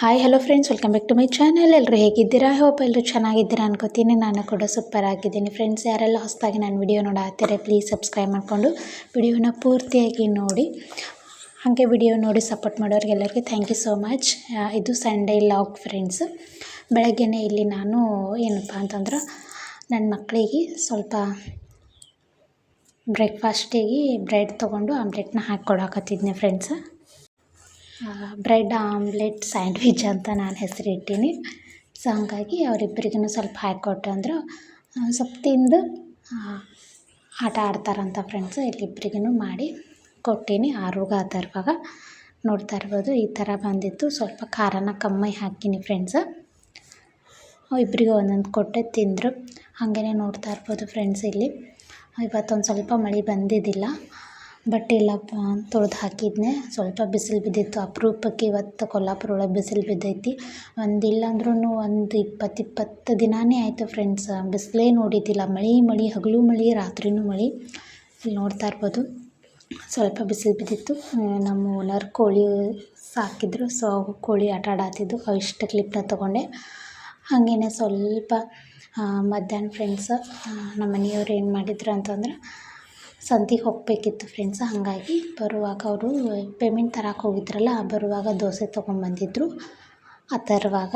Hi hello friends welcome back to my channel ಎಲ್ಲರೂ ಹೇಗಿದ್ದೀರಾ? Hope ಎಲ್ಲರೂ ಚೆನ್ನಾಗಿದ್ದೀರಾ ಅನ್ಕೋತೀನಿ. ನಾನು ಕೂಡ ಸೂಪರ್ ಆಗಿದ್ದೀನಿ. ಫ್ರೆಂಡ್ಸ್ ಯಾರೆಲ್ಲ ಹೊಸದಾಗಿ ನಾನು ವಿಡಿಯೋ ನೋಡಾತ್ತೀರ ಪ್ಲೀಸ್ ಸಬ್ಸ್ಕ್ರೈಬ್ ಮಾಡಿಕೊಂಡು ವಿಡಿಯೋನ ಪೂರ್ತಿಯಾಗಿ ನೋಡಿ. ಹಾಗೆ ವಿಡಿಯೋ ನೋಡಿ ಸಪೋರ್ಟ್ ಮಾಡೋರಿಗೆಲ್ಲರಿಗೆ ಥ್ಯಾಂಕ್ ಯು ಸೋ ಮಚ್ ಇದು ಸಂಡೇ ಲಾಗ್ ಫ್ರೆಂಡ್ಸ್ ಬೆಳಗ್ಗೆನೇ ಇಲ್ಲಿ ನಾನು ಏನಪ್ಪ ಅಂತಂದ್ರೆ ನನ್ನ ಮಕ್ಕಳಿಗೆ ಸ್ವಲ್ಪ ಬ್ರೇಕ್ಫಾಸ್ಟಿಗೆ ಬ್ರೆಡ್ ತೊಗೊಂಡು ಆಮ್ಲೆಟ್ನ ಹಾಕಿ ಕೊಡಾಕತ್ತಿದ್ದೆ ಫ್ರೆಂಡ್ಸ್ ಬ್ರೆಡ್, ಆಮ್ಲೆಟ್, ಸ್ಯಾಂಡ್ವಿಚ್ ಅಂತ ನಾನು ಹೆಸರಿಟ್ಟೀನಿ. ಸೊ ಹಾಗಾಗಿ ಅವರಿಬ್ಬರಿಗೂ ಸ್ವಲ್ಪ ಹಾಕಿಕೊಟ್ಟೆ ಅಂದ್ರೆ. ಸ್ವಲ್ಪ ತಿಂದು ಆಟ ಆಡ್ತಾರಂತ ಫ್ರೆಂಡ್ಸು ಇಲ್ಲಿಬ್ಬರಿಗೂ ಮಾಡಿ ಕೊಟ್ಟೀನಿ. ಆರೋಗ್ಯ ಅದರ್ವಾಗ ನೋಡ್ತಾ ಇರ್ಬೋದು. ಈ ಥರ ಬಂದಿತ್ತು. ಸ್ವಲ್ಪ ಖಾರನ ಕಮ್ಮಿ ಹಾಕೀನಿ ಫ್ರೆಂಡ್ಸ್ ಇಬ್ಬರಿಗೂ ಒಂದೊಂದು ಕೊಟ್ಟೆ ತಿಂದರು. ಹಾಗೆಯೇ ನೋಡ್ತಾ ಇರ್ಬೋದು ಫ್ರೆಂಡ್ಸ್ ಇಲ್ಲಿ. ಇವತ್ತೊಂದು ಸ್ವಲ್ಪ ಮಳೆ ಬಂದಿದ್ದಿಲ್ಲ. ಬಟ್ ಇಲ್ಲಪ್ಪ ತೊಳ್ದು ಹಾಕಿದ್ನೆ. ಸ್ವಲ್ಪ ಬಿಸಿಲು ಬಿದ್ದಿತ್ತು. ಅಪರೂಪಕ್ಕೆ ಇವತ್ತು ಕೊಲ್ಲಾಪುರ ಒಳಗೆ ಬಿಸಿಲು ಬಿದ್ದೈತಿ. ಒಂದು ಅಂದ್ರೂ ಒಂದು ಇಪ್ಪತ್ತು ಇಪ್ಪತ್ತು ದಿನಾನೇ ಆಯಿತು ಫ್ರೆಂಡ್ಸ್ ಬಿಸಿಲೇ ನೋಡಿದ್ದಿಲ್ಲ. ಮಳೆ ಮಳೆ, ಹಗಲು ಮಳೆ ರಾತ್ರಿಯೂ ಮಳೆ. ಇಲ್ಲಿ ನೋಡ್ತಾ ಇರ್ಬೋದು. ಸ್ವಲ್ಪ ಬಿಸಿಲು ಬಿದ್ದಿತ್ತು. ನಮ್ಮ ಓನರ್ ಕೋಳಿ ಸಾಕಿದ್ರು. ಸೊ ಕೋಳಿ ಆಟ ಆಡತ್ತಿದ್ದು ಅವಿಷ್ಟು ಕ್ಲಿಪ್ನ ತೊಗೊಂಡೆ. ಹಾಗೇನೆ ಸ್ವಲ್ಪ ಮಧ್ಯಾಹ್ನ ಫ್ರೆಂಡ್ಸ್ ನಮ್ಮ ಮನೆಯವ್ರು ಏನು ಮಾಡಿದ್ರು ಅಂತಂದ್ರೆ ಸಂತಿಗೆ ಹೋಗಬೇಕಿತ್ತು ಫ್ರೆಂಡ್ಸ್ ಹಾಗಾಗಿ ಬರುವಾಗ ಅವರು ಪೇಮೆಂಟ್ ತರಕ್ಕೆ ಹೋಗಿದ್ರಲ್ಲ, ಬರುವಾಗ ದೋಸೆ ತೊಗೊಂಬಂದಿದ್ರು ಆ ತರುವಾಗ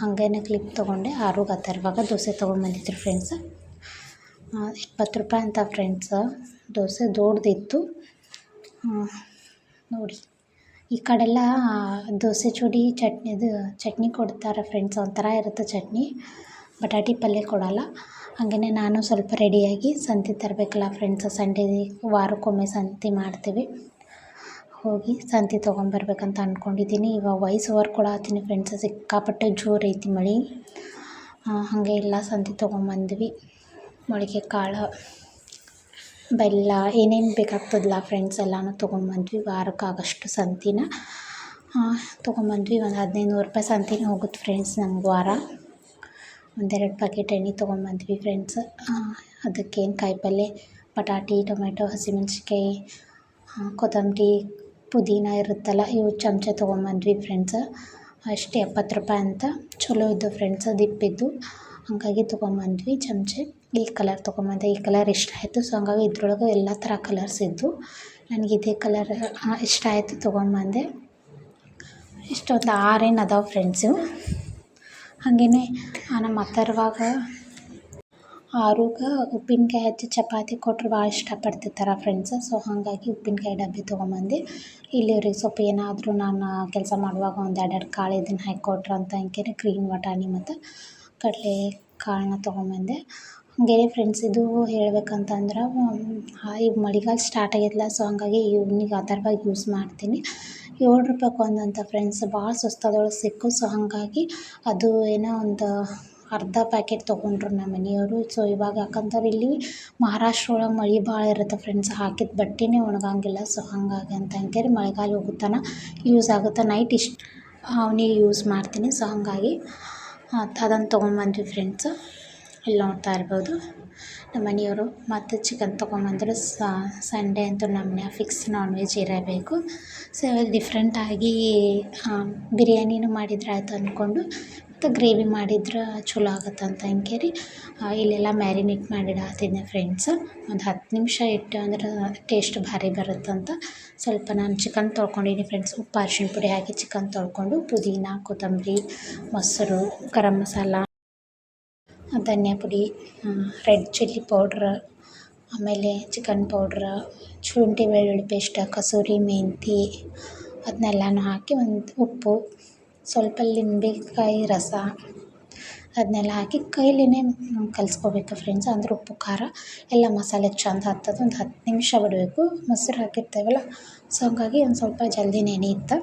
ಹಾಗೇನೆ ಕ್ಲಿಪ್ ತೊಗೊಂಡೆ. ಆರುಗ ಆ ತರುವಾಗ ದೋಸೆ ತೊಗೊಂಬಂದಿದ್ರು ಫ್ರೆಂಡ್ಸ್ ಇಪ್ಪತ್ತು ರೂಪಾಯಿ ಅಂತ ಫ್ರೆಂಡ್ಸ್ ದೋಸೆ ದೊಡ್ಡದಿತ್ತು ನೋಡಿ. ಈ ಕಡೆಲ್ಲ ದೋಸೆ ಚೂಡಿ, ಚಟ್ನಿದು, ಚಟ್ನಿ ಕೊಡ್ತಾರೆ ಫ್ರೆಂಡ್ಸ್ ಒಂಥರ ಇರುತ್ತೆ ಚಟ್ನಿ. ಬಟಾಟಿ ಪಲ್ಯ ಕೊಡೋಲ್ಲ. ಹಾಗೆಯೇ ನಾನು ಸ್ವಲ್ಪ ರೆಡಿಯಾಗಿ ಸಂತೆ ತರಬೇಕಲ್ಲ ಫ್ರೆಂಡ್ಸ್ ಸಂಡೇ ವಾರಕ್ಕೊಮ್ಮೆ ಸಂತೆ ಮಾಡ್ತೀವಿ. ಹೋಗಿ ಸಂತೆ ತೊಗೊಂಬರ್ಬೇಕಂತ ಅಂದ್ಕೊಂಡಿದ್ದೀನಿ ಇವಾಗ ವಾಯ್ಸ್ ಓವರ್ ಕೊಡತ್ತೀನಿ ಫ್ರೆಂಡ್ಸ್ ಸಿಕ್ಕಾಪಟ್ಟೆ ಜೋರು ಐತಿ ಮಳೆ. ಹಾಗೆ ಎಲ್ಲ ಸಂತೆ ತೊಗೊಂಬಂದ್ವಿ. ಮೊಳಕೆ ಕಾಳು, ಬೆಲ್ಲ, ಏನೇನು ಬೇಕಾಗ್ತದಲ್ಲ ಫ್ರೆಂಡ್ಸ್ ಎಲ್ಲನೂ ತೊಗೊಂಬಂದ್ವಿ. ವಾರಕ್ಕಾಗಷ್ಟು ಸಂತಿನ. ತೊಗೊಂಬಂದ್ವಿ. ಒಂದು ಹದಿನೈದು ನೂರು ರೂಪಾಯಿ ಸಂತಿನ ಹೋಗುತ್ತೆ ಫ್ರೆಂಡ್ಸ್ ನಮ್ಗೆ ವಾರ. ಒಂದೆರಡು ಪ್ಯಾಕೆಟ್ ಎಣ್ಣೆ ತೊಗೊಂಬಂದ್ವಿ ಫ್ರೆಂಡ್ಸ್ ಅದಕ್ಕೇನು ಕಾಯಿಪಲ್ಲೆ ಬಟಾಟೆ ಟೊಮೆಟೊ ಹಸಿಮೆಣ್ಸಿಕಾಯಿ ಕೊತ್ತಂಬರಿ, ಪುದೀನ ಇರುತ್ತಲ್ಲ, ಇವು ಚಮಚ ತೊಗೊಂಬಂದ್ವಿ ಫ್ರೆಂಡ್ಸ್ ಅಷ್ಟು ಎಪ್ಪತ್ತು ರೂಪಾಯಿ ಅಂತ. ಚಲೋ ಇದ್ದು ಫ್ರೆಂಡ್ಸ್ ದಿಪ್ಪಿದ್ದು ಹಾಗಾಗಿ ತೊಗೊಂಬಂದ್ವಿ ಚಮಚ. ಈ ಕಲರ್ ತೊಗೊಂಬಂದೆ ಈ ಕಲರ್ ಇಷ್ಟ ಆಯಿತು. ಸೊ ಹಂಗಾಗಿ ಇದ್ರೊಳಗೆ ಎಲ್ಲ ಥರ ಕಲರ್ಸ್ ಇದ್ದು. ನನಗೆ ಇದೇ ಕಲರ್ ಇಷ್ಟ ಆಯಿತು ತೊಗೊಂಬಂದೆ ಇಷ್ಟೊಂದು ಆರೇನು ಅದಾವೆ ಫ್ರೆಂಡ್ಸು ಹಾಗೆಯೇ ನಮ್ಮ ಅತ್ತರ್ವಾಗ ಆರುಗ ಉಪ್ಪಿನಕಾಯಿ ಹಚ್ಚಿ ಚಪಾತಿ ಕೊಟ್ಟರು ಭಾಳ ಇಷ್ಟಪಡ್ತಿರ್ತಾರೆ ಫ್ರೆಂಡ್ಸ್ ಸೊ ಹಾಗಾಗಿ ಉಪ್ಪಿನಕಾಯಿ ಡಬ್ಬಿ ತೊಗೊಂಬಂದು. ಇಲ್ಲಿ ಇವ್ರಿಗೆ ಸ್ವಲ್ಪ ಏನಾದರೂ ನಾನು ಕೆಲಸ ಮಾಡುವಾಗ ಒಂದು ಎರಡು ಎರಡು ಕಾಳು ಇದನ್ನು ಹಾಕಿ ಅಂತ ಅಂಕೇನೆ ಗ್ರೀನ್ ವಟಾಣಿ ಮತ್ತು ಕಡಲೆ ಕಾಳನ್ನ ತೊಗೊಂಬಂದೆ. ಹಾಗೆ ಫ್ರೆಂಡ್ಸ್ ಇದು ಹೇಳ್ಬೇಕಂತಂದ್ರೆ ಈಗ ಮಳೆಗಾಲ ಸ್ಟಾರ್ಟ್ ಆಗೈತಲ್ಲ ಸೊ ಹಾಗಾಗಿ ಇವ್ನಿಗೆ ಆ ಅದರ್ವಾಗಿ ಯೂಸ್ ಮಾಡ್ತೀನಿ. ಏಳು ರೂಪಾಯ್ಗೆ ಒಂದು ಅಂತ ಫ್ರೆಂಡ್ಸ್ ಭಾಳ ಸಸ್ತದೊಳಗೆ ಸಿಕ್ಕು. ಸೊ ಹಾಗಾಗಿ ಅದು ಏನೋ ಒಂದು ಅರ್ಧ ಪ್ಯಾಕೆಟ್ ತೊಗೊಂಡ್ರು ನಮ್ಮ ಮನೆಯವರು. ಸೊ ಇವಾಗ ಯಾಕಂದ್ರೆ ಇಲ್ಲಿ ಮಹಾರಾಷ್ಟ್ರ ಒಳಗೆ ಮಳೆ ಭಾಳ ಇರುತ್ತೆ ಫ್ರೆಂಡ್ಸ್ ಹಾಕಿದ ಬಟ್ಟೆನೇ ಒಣಗಂಗಿಲ್ಲ. ಸೊ ಹಾಗಾಗಿ ಅಂತ ಅಂತೇಳಿ ಮಳೆಗಾಲ ಹೋಗುತ್ತಾನ ಯೂಸ್ ಆಗುತ್ತೆ. ನೈಟ್ ಇಷ್ಟು ಅವನಿಗೆ ಯೂಸ್ ಮಾಡ್ತೀನಿ. ಸೊ ಹಾಗಾಗಿ ಅದನ್ನು ತೊಗೊಂಬಂದ್ವಿ ಫ್ರೆಂಡ್ಸ್ ಇಲ್ಲಿ ನೋಡ್ತಾ ಇರ್ಬೋದು. ನಮ್ಮ ಮನೆಯವರು ಮತ್ತು ಚಿಕನ್ ತೊಗೊಂಬಂದ್ರು ಸಂಡೇ ಅಂತೂ ನಮ್ಮ ಫಿಕ್ಸ್ ನಾನ್ ವೆಜ್ ಇರಬೇಕು. ಸೊ ಇವಾಗ ಡಿಫ್ರೆಂಟಾಗಿ ಬಿರಿಯಾನಿನೂ ಮಾಡಿದ್ರೆ ಆಯ್ತು ಅಂದ್ಕೊಂಡು ಮತ್ತು ಗ್ರೇವಿ ಮಾಡಿದ್ರೆ ಚಲೋ ಆಗುತ್ತೆ ಅಂತ ಅಂದ್ಕೇರಿ ಇಲ್ಲೆಲ್ಲ ಮ್ಯಾರಿನೇಟ್ ಮಾಡಿಡಾತಿದ್ದೆ ಫ್ರೆಂಡ್ಸ್ ಒಂದು ಹತ್ತು ನಿಮಿಷ ಇಟ್ಟು ಅಂದ್ರೆ ಟೇಸ್ಟ್ ಭಾರಿ ಬರುತ್ತಂತ ಸ್ವಲ್ಪ ನಾನು ಚಿಕನ್ ತೊಳ್ಕೊಂಡಿದ್ದೀನಿ ಫ್ರೆಂಡ್ಸ್ ಉಪ್ಪು ಅರ್ಶಿನ ಪುಡಿ ಹಾಕಿ ಚಿಕನ್ ತೊಳ್ಕೊಂಡು, ಪುದೀನ, ಕೊತ್ತಂಬರಿ, ಮೊಸರು, ಗರಂ ಮಸಾಲ. ಧನಿಯಾ ಪುಡಿ ರೆಡ್ ಚಿಲ್ಲಿ ಪೌಡ್ರ್, ಆಮೇಲೆ ಚಿಕನ್ ಪೌಡ್ರ್, ಶುಂಠಿ ಬೆಳ್ಳುಳ್ಳಿ ಪೇಸ್ಟ್, ಕಸೂರಿ ಮೆಂತಿ ಅದನ್ನೆಲ್ಲನೂ ಹಾಕಿ ಒಂದು ಉಪ್ಪು, ಸ್ವಲ್ಪ ಲಿಂಬೆಕಾಯಿ ರಸ ಅದನ್ನೆಲ್ಲ ಹಾಕಿ ಕೈಲಿನೇ ಕಲಿಸ್ಕೋಬೇಕು ಫ್ರೆಂಡ್ಸ್ ಅಂದ್ರೆ ಉಪ್ಪು, ಖಾರ, ಎಲ್ಲ ಮಸಾಲೆ ಚೆಂದ ಹತ್ತದ, ಒಂದು ಹತ್ತು ನಿಮಿಷ ಬಿಡಬೇಕು. ಮೊಸರು ಹಾಕಿರ್ತೇವಲ್ಲ ಸೊ ಹಾಗಾಗಿ ಒಂದು ಸ್ವಲ್ಪ ಜಲ್ದಿ ನೆನೆಯುತ್ತೆ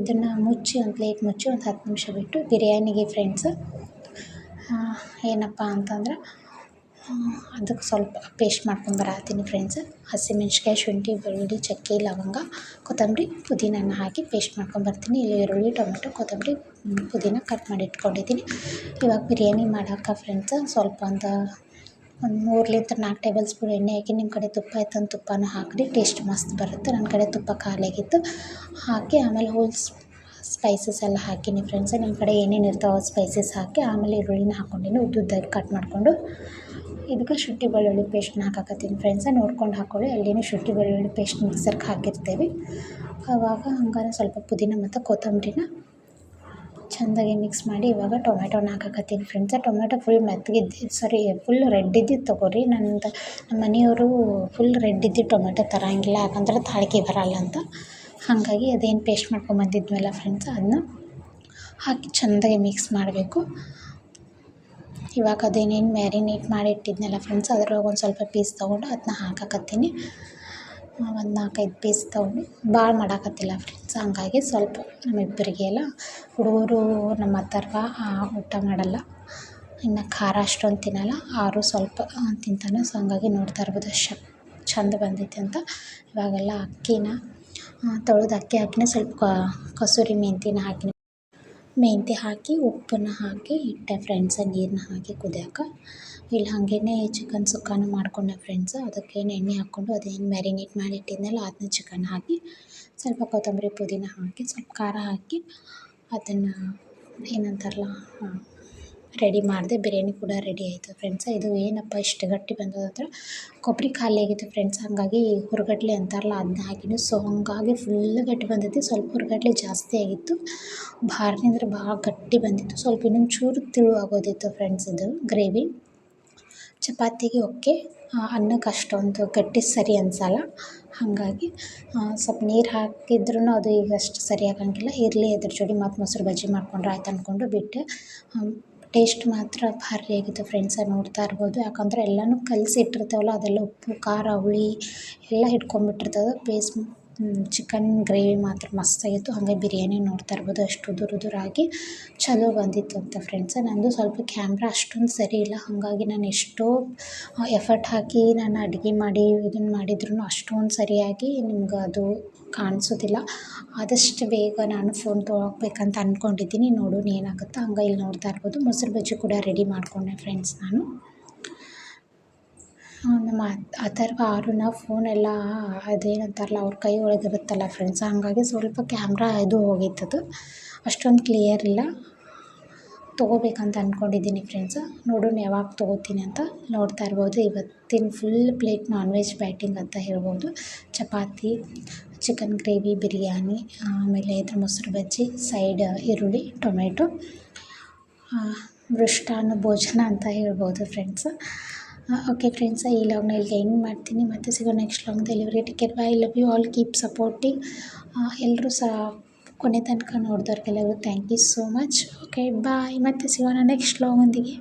ಇದನ್ನು ಮುಚ್ಚಿ, ಒಂದು ಪ್ಲೇಟ್ ಮುಚ್ಚಿ ಒಂದು ಹತ್ತು ನಿಮಿಷ ಬಿಟ್ಟು ಬಿರಿಯಾನಿಗೆ ಫ್ರೆಂಡ್ಸ್ ಏನಪ್ಪ ಅಂತಂದ್ರೆ ಅದಕ್ಕೆ ಸ್ವಲ್ಪ ಪೇಸ್ಟ್ ಮಾಡ್ಕೊಂಡು ಮಾಡ್ಕೊಂಬರತ್ತೀನಿ ಫ್ರೆಂಡ್ಸ್ ಹಸಿಮೆಣ್ಸಿಕಾಯಿ ಶುಂಠಿ, ಬೆಳ್ಳುಳ್ಳಿ, ಚಕ್ಕೆ, ಲವಂಗ, ಕೊತ್ತಂಬರಿ, ಪುದೀನನ ಹಾಕಿ ಪೇಸ್ಟ್ ಮಾಡ್ಕೊಂಡು ಬರ್ತೀನಿ. ಇಲ್ಲಿ ಈರುಳ್ಳಿ, ಟೊಮೆಟೊ, ಕೊತ್ತಂಬರಿ ಪುದೀನ ಕಟ್ ಮಾಡಿ ಇಟ್ಕೊಂಡಿದ್ದೀನಿ. ಇವಾಗ ಬಿರಿಯಾನಿ ಮಾಡೋಕೆ ಫ್ರೆಂಡ್ಸ್ ಸ್ವಲ್ಪ ಒಂದು ಒಂದು ಮೂರಲಿಂದ ನಾಲ್ಕು ಟೇಬಲ್ ಸ್ಪೂನ್ ಎಣ್ಣೆ ಹಾಕಿ ನಿಮ್ಮ ಕಡೆ ತುಪ್ಪ ಇತ್ತಂದ್ರೆ ತುಪ್ಪನೂ ಹಾಕಿರಿ ಟೇಸ್ಟ್ ಮಸ್ತ್ ಬರುತ್ತೆ. ನನ್ನ ಕಡೆ ತುಪ್ಪ ಖಾಲಿಯಾಗಿತ್ತು. ಹಾಕಿ ಆಮೇಲೆ ಹೋಲ್ಸ್ ಸ್ಪೈಸಸ್ ಎಲ್ಲ ಹಾಕೀನಿ ಫ್ರೆಂಡ್ಸ್ ನಿಮ್ಮ ಕಡೆ ಏನೇನು ಇರ್ತಾವೆ ಸ್ಪೈಸಸ್ ಹಾಕಿ ಆಮೇಲೆ ಈರುಳ್ಳಿನ ಹಾಕ್ಕೊಂಡೀನಿ ಉದ್ದುದ್ದಾಗಿ ಕಟ್ ಮಾಡಿಕೊಂಡು. ಇದಕ್ಕೆ ಶುಂಠಿ, ಬೆಳ್ಳುಳ್ಳಿ ಪೇಸ್ಟ್ನ ಹಾಕಾಕತ್ತೀನಿ ಫ್ರೆಂಡ್ಸ ನೋಡ್ಕೊಂಡು ಹಾಕ್ಕೊಳ್ಳಿ ಅಲ್ಲಿನ ಶುಂಠಿ, ಬೆಳ್ಳುಳ್ಳಿ ಪೇಸ್ಟ್ ಮಿಕ್ಸರ್ಗೆ ಹಾಕಿರ್ತೇವೆ. ಆವಾಗ ಹಂಗಾರೆ ಸ್ವಲ್ಪ ಪುದೀನ ಮತ್ತು ಕೊತ್ತಂಬರಿನ ಚೆಂದಾಗಿ ಮಿಕ್ಸ್ ಮಾಡಿ ಇವಾಗ ಟೊಮೆಟೊನ ಹಾಕಾಕತ್ತೀನಿ ಫ್ರೆಂಡ್ಸ ಟೊಮೆಟೊ ಫುಲ್ ಮೆತ್ತಗಿದ್ದು ಸಾರಿ ಫುಲ್ ರೆಡ್ ಇದ್ದಿದ್ದು ತೊಗೊರಿ. ನಂದು ನಮ್ಮ ಮನೆಯವರು ಫುಲ್ ರೆಡ್ ಇದ್ದಿದ್ದು ಟೊಮೆಟೊ ತರಂಗಿಲ್ಲ, ಯಾಕಂದ್ರೆ ತಾಳ್ಕೆ ಬರಲ್ಲ ಅಂತ. ಹಾಗಾಗಿ ಅದೇನು ಪೇಸ್ಟ್ ಮಾಡ್ಕೊಂಬಂದಿದ್ವಲ್ಲ ಫ್ರೆಂಡ್ಸ್ ಅದನ್ನ ಹಾಕಿ ಚೆಂದಾಗಿ ಮಿಕ್ಸ್ ಮಾಡಬೇಕು. ಇವಾಗ ಅದೇನೇನು ಮ್ಯಾರಿನೇಟ್ ಮಾಡಿ ಇಟ್ಟಿದ್ನಲ್ಲ ಫ್ರೆಂಡ್ಸ್ ಅದ್ರೊಳಗೆ ಒಂದು ಸ್ವಲ್ಪ ಪೀಸ್ ತೊಗೊಂಡು ಅದನ್ನ ಹಾಕಾಕತ್ತೀನಿ. ಒಂದು ನಾಲ್ಕೈದು ಪೀಸ್ ತೊಗೊಂಡು ಭಾಳ ಮಾಡಾಕತ್ತಿಲ್ಲ ಫ್ರೆಂಡ್ಸ್ ಹಂಗಾಗಿ ಸ್ವಲ್ಪ ನಮ್ಮಿಬ್ಬರಿಗೆ ಎಲ್ಲ ಹುಡುಗರು ನಮ್ಮ ಅಥರ್ವ ಊಟ ಮಾಡಲ್ಲ. ಇನ್ನು ಖಾರ ಅಷ್ಟೊಂದು ತಿನ್ನಲ್ಲ, ಆರು ಸ್ವಲ್ಪ ತಿಂತಾನೆ, ಸೊ ಹಂಗಾಗಿ ನೋಡ್ತಾ ಇರ್ಬೋದು, ಅಷ್ಟು ಚಂದ ಬಂದೈತೆ ಅಂತ ಇವಾಗೆಲ್ಲ ಅಕ್ಕಿನ ತೊಳೆದು ಅಕ್ಕಿ ಹಾಕಿನೇ. ಸ್ವಲ್ಪ ಕಸೂರಿ ಮೆಂತಿನ ಹಾಕಿನ. ಮೆಂತ್ಯ ಹಾಕಿ, ಉಪ್ಪನ್ನ ಹಾಕಿ ಇಟ್ಟೆ ಫ್ರೆಂಡ್ಸ ನೀರನ್ನ ಹಾಕಿ ಕುದಿಯೋಕೆ. ಇಲ್ಲಿ, ಹಾಗೇನೆ ಚಿಕನ್ ಸುಕ್ಕಾನು ಮಾಡ್ಕೊಂಡೆ ಫ್ರೆಂಡ್ಸ್ ಅದಕ್ಕೇನು ಎಣ್ಣೆ ಹಾಕ್ಕೊಂಡು ಅದೇನು ಮ್ಯಾರಿನೇಟ್ ಮಾಡಿ ಅದನ್ನ ಚಿಕನ್ ಹಾಕಿ, ಸ್ವಲ್ಪ ಕೊತ್ತಂಬರಿ ಪುದೀನ ಹಾಕಿ, ಸ್ವಲ್ಪ ಖಾರ ಹಾಕಿ, ಅದನ್ನು ಏನಂತಾರಲ್ಲ ರೆಡಿ ಮಾಡಿದೆ. ಬಿರಿಯಾನಿ ಕೂಡ ರೆಡಿ ಆಯಿತು ಫ್ರೆಂಡ್ಸ್ ಇದು ಏನಪ್ಪ ಇಷ್ಟು ಗಟ್ಟಿ ಬಂದದಂದ್ರೆ ಕೊಬ್ಬರಿ ಖಾಲಿ ಆಗಿತ್ತು ಫ್ರೆಂಡ್ಸ್ ಹಾಗಾಗಿ ಹುರ್ಗಡ್ಲೆ ಅಂತಾರಲ್ಲ ಅದನ್ನ ಹಾಕಿದ್ದು ಸೊ ಹಂಗಾಗಿ ಫುಲ್ ಗಟ್ಟಿ ಬಂದೈತಿ. ಸ್ವಲ್ಪ ಹುರ್ಗಡ್ಲೆ ಜಾಸ್ತಿ ಆಗಿತ್ತು. ಭಾರಿ ಅಂದ್ರೆ ಭಾಳ ಗಟ್ಟಿ ಬಂದಿತ್ತು. ಸ್ವಲ್ಪ ಇನ್ನೊಂದು ಚೂರು ತಿಳು ಆಗೋದಿತ್ತು ಫ್ರೆಂಡ್ಸ್ ಇದು ಗ್ರೇವಿ ಚಪಾತಿಗೆ ಓಕೆ. ಅನ್ನಕ್ಕೆ ಅಷ್ಟೊಂದು ಗಟ್ಟಿ ಸರಿ ಅನ್ಸಲ್ಲ. ಹಾಗಾಗಿ ಸ್ವಲ್ಪ ನೀರು ಹಾಕಿದ್ರೂ ಅದು ಈಗ ಅಷ್ಟು ಸರಿ ಆಗಂಗಿಲ್ಲ. ಇರಲಿ ಅದ್ರ ಜೋಡಿ ಮತ್ತು ಮೊಸರು ಬಜ್ಜಿ ಮಾಡ್ಕೊಂಡ್ರೆ ಆಯ್ತು ಅಂದ್ಕೊಂಡು ಬಿಟ್ಟೆ ಟೇಸ್ಟ್ ಮಾತ್ರ ಭಾರಿ ಆಗಿತ್ತು ಫ್ರೆಂಡ್ಸ ನೋಡ್ತಾ ಇರ್ಬೋದು. ಯಾಕಂದರೆ ಎಲ್ಲನೂ ಕಲಸಿ ಇಟ್ಟಿರ್ತೇವಲ್ಲ ಅದೆಲ್ಲ ಉಪ್ಪು, ಖಾರ, ಹುಳಿ ಎಲ್ಲ ಹಿಡ್ಕೊಂಡ್ಬಿಟ್ಟಿರ್ತದೆ. ಬೇಸ್ ಚಿಕನ್ ಗ್ರೇವಿ ಮಾತ್ರ ಮಸ್ತಾಗಿತ್ತು ಹಾಗೆ ಬಿರಿಯಾನಿ ನೋಡ್ತಾ ಇರ್ಬೋದು ಅಷ್ಟು ಉದುರು ಉದುರಾಗಿ ಚಲೋ ಬಂದಿತ್ತು ಅಂತ ಫ್ರೆಂಡ್ಸ್ ನನ್ನದು ಸ್ವಲ್ಪ ಕ್ಯಾಮ್ರಾ ಅಷ್ಟೊಂದು ಸರಿ ಇಲ್ಲ. ಹಾಗಾಗಿ ನಾನು ಎಷ್ಟೋ ಎಫರ್ಟ್ ಹಾಕಿ ನಾನು ಅಡುಗೆ ಮಾಡಿ ಇದನ್ನು ಮಾಡಿದ್ರೂ ಅಷ್ಟೊಂದು ಸರಿಯಾಗಿ ನಿಮ್ಗೆ ಅದು ಕಾಣಿಸೋದಿಲ್ಲ. ಆದಷ್ಟು ಬೇಗ ನಾನು ಫೋನ್ ತೊಗೊಬೇಕಂತ ಅಂದ್ಕೊಂಡಿದ್ದೀನಿ ನೋಡೋಣ ಏನಾಗುತ್ತೋ? ಹಂಗೆ ಇಲ್ಲಿ ನೋಡ್ತಾ ಇರ್ಬೋದು. ಮೊಸರು ಬಜ್ಜಿ ಕೂಡ ರೆಡಿ ಮಾಡಿಕೊಂಡೆ ಫ್ರೆಂಡ್ಸ್ ನಾನು. ನಮ್ಮ ಅಥರ್ವ ಆರುನ ಫೋನೆಲ್ಲ ಅದೇನಂತಾರಲ್ಲ ಅವ್ರ ಕೈ ಒಳಗೆ ಇರುತ್ತಲ್ಲ ಫ್ರೆಂಡ್ಸ್ ಹಾಗಾಗಿ ಸ್ವಲ್ಪ ಕ್ಯಾಮ್ರಾ ಇದು ಹೋಗಿತ್ತದು ಅಷ್ಟೊಂದು ಕ್ಲಿಯರ್ ಇಲ್ಲ. ತೊಗೋಬೇಕಂತ ಅಂದ್ಕೊಂಡಿದ್ದೀನಿ ಫ್ರೆಂಡ್ಸ್ ನೋಡೋಣ ಯಾವಾಗ ತೊಗೋತೀನಿ ಅಂತ ನೋಡ್ತಾ ಇರ್ಬೋದು. ಇವತ್ತಿನ full plate non veg batting ಅಂತ ಹೇಳ್ಬೋದು. ಚಪಾತಿ ಚಿಕನ್ ಗ್ರೇವಿ ಬಿರಿಯಾನಿ, ಆಮೇಲೆ ಇದ್ರ ಮೊಸರು ಬಜ್ಜಿ ಸೈಡ್ ಈರುಳ್ಳಿ ಟೊಮೆಟೊ ಮೃಷ್ಟಾನ್ನ ಭೋಜನ ಅಂತ ಹೇಳ್ಬೋದು ಫ್ರೆಂಡ್ಸ್ ಓಕೆ ಫ್ರೆಂಡ್ಸ ಈ ಲಾಗ್ನ ಇಲ್ಲಿಗೆ ಎಂಡ್ ಮಾಡ್ತೀನಿ ಮತ್ತೆ ಸಿಗೋ next vlog delivery ticket bye bye love you all keep supporting ಎಲ್ಲರೂ ಸಹ ಕೊನೆ ತನಕ ನೋಡಿದವ್ರಿಗೆಲ್ಲರಿಗೂ thank you so much okay bye ಮತ್ತೆ ಸಿಗೋಣ ನೆಕ್ಸ್ಟ್ ಲಾಗೊಂದಿಗೆ